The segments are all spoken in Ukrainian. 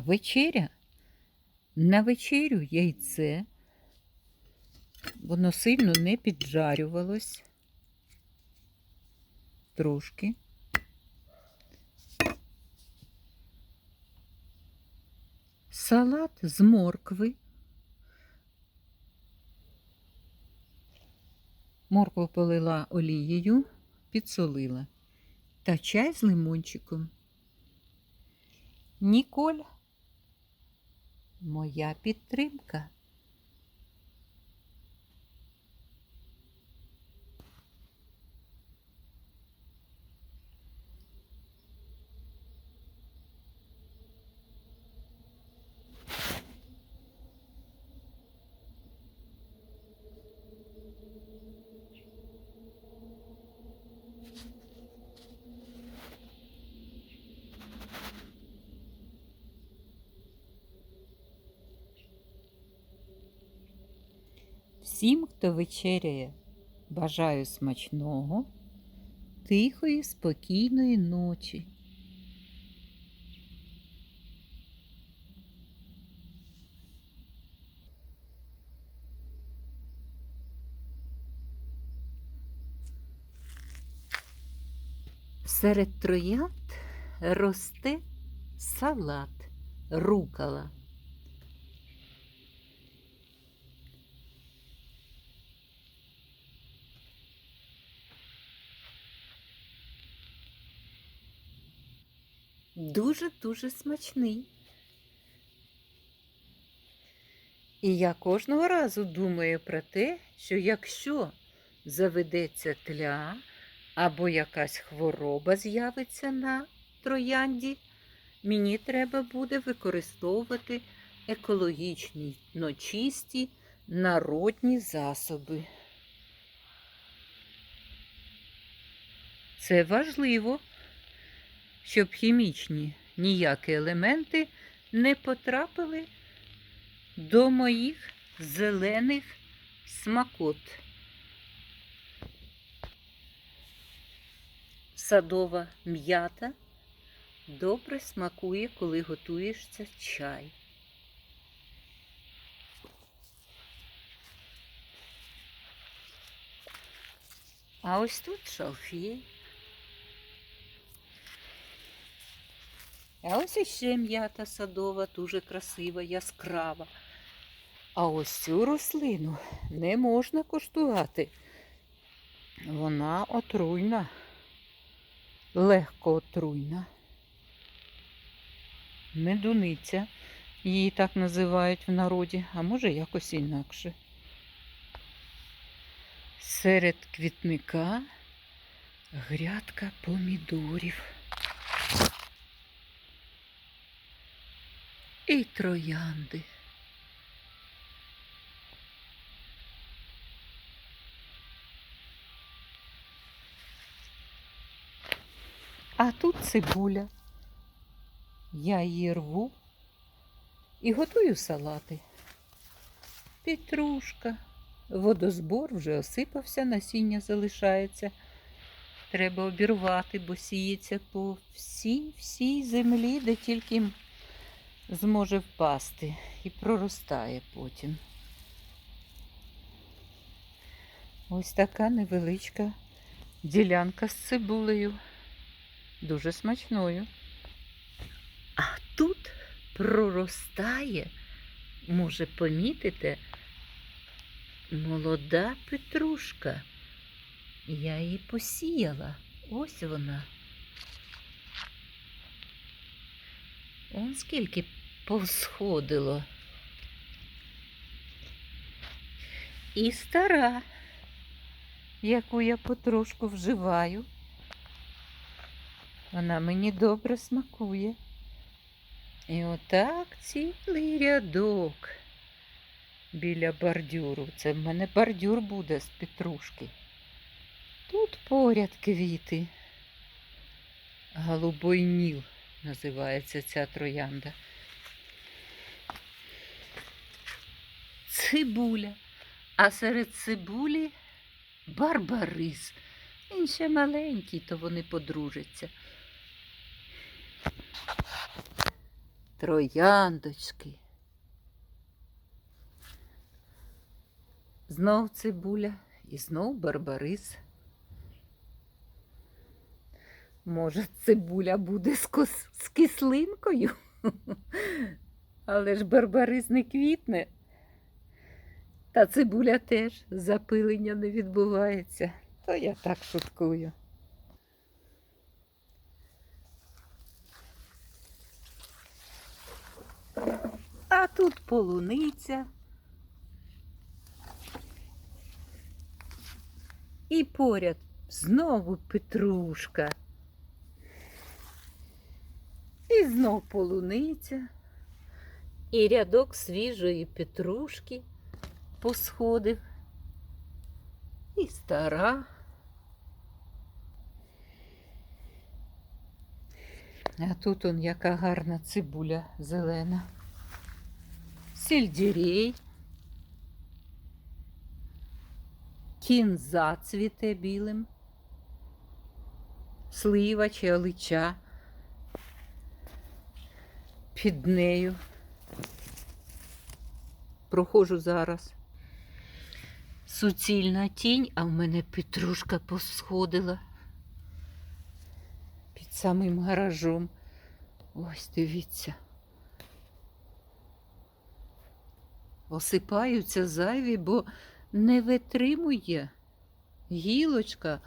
Вечеря? На вечерю яйце. Воно сильно не піджарювалось. Трошки. Салат з моркви. Моркву полила олією, підсолила. Та чай з лимончиком. Ніколь, моя підтримка. Всім, хто вечеряє, бажаю смачного, тихої, спокійної ночі. Серед троянд росте салат, рукала. Дуже-дуже смачний. І я кожного разу думаю про те, що якщо заведеться тля або якась хвороба з'явиться на троянді, мені треба буде використовувати екологічні, но чисті народні засоби. Це важливо, щоб хімічні ніякі елементи не потрапили до моїх зелених смакот. Садова м'ята добре смакує, коли готуєшся чай. А ось тут шалфей. А ось іще м'ята садова, дуже красива, яскрава. А ось цю рослину не можна коштувати. Вона отруйна, легко отруйна. Медуниця, її так називають в народі, а може якось інакше. Серед квітника грядка помідорів. І троянди. А тут цибуля. Я її рву і готую салати. Петрушка. Водозбор вже осипався, насіння залишається. Треба обірвати, бо сіється по всій всій землі, де тільки зможе впасти і проростає потім. Ось така невеличка ділянка з цибулею, дуже смачною. А тут проростає, може, помітите, молода петрушка. Я її посіяла. Ось вона. Он скільки повсходило. І стара, яку я потрошку вживаю. Вона мені добре смакує. І отак цілий рядок біля бордюру. Це в мене бордюр буде з петрушки. Тут поряд квіти. Голубой ніл називається ця троянда. Цибуля. А серед цибулі барбарис. Він ще маленький, то вони подружаться. трояндочки. Знов цибуля і знов барбарис. Може, цибуля буде з, кос... з кислинкою, але ж барбарис не квітне. Та цибуля теж запилення не відбувається. То я так шуткую. А тут полуниця. І поряд знову петрушка. І знов полуниця. І рядок свіжої петрушки посходив. І стара. А тут он яка гарна цибуля зелена. Сельдерей. Кінза цвіте білим. Слива чи алича. Під нею. Проходжу зараз. Суцільна тінь, а в мене петрушка посходила під самим гаражом. Ось дивіться. Осипаються зайві, бо не витримує гілочка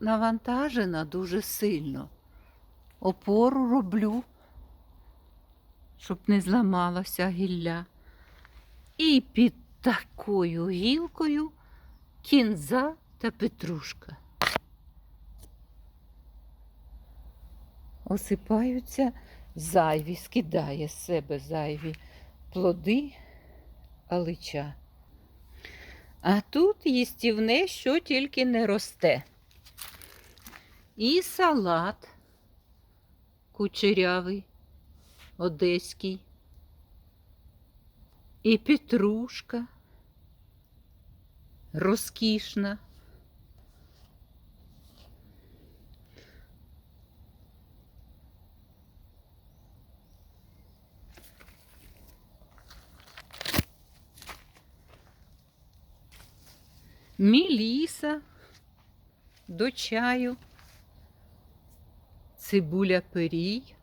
навантажена дуже сильно. Опору роблю, щоб не зламалося гілля. І під такою гілкою кінза та петрушка. Осипаються зайві, скидає з себе зайві плоди алича. А тут їстівне, що тільки не росте. І салат кучерявий, одеський, і петрушка розкішна. Міліса до чаю, цибуля пирій.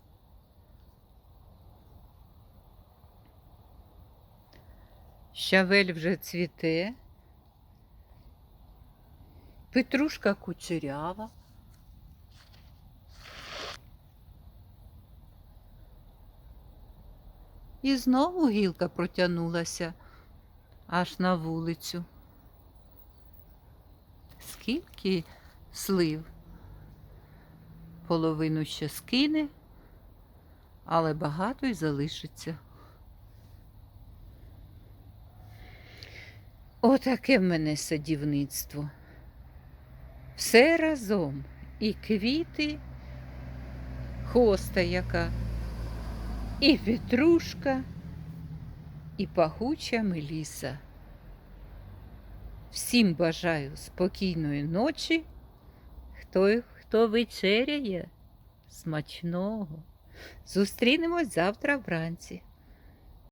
Щавель вже цвіте, петрушка кучерява. І знову гілка протягнулася аж на вулицю. Скільки слив? Половину ще скине, але багато й залишиться. Отаке в мене садівництво. Все разом. І квіти, хоста яка, і петрушка, і пахуча меліса. Всім бажаю спокійної ночі. Хто, хто вечеряє, смачного. Зустрінемось завтра вранці.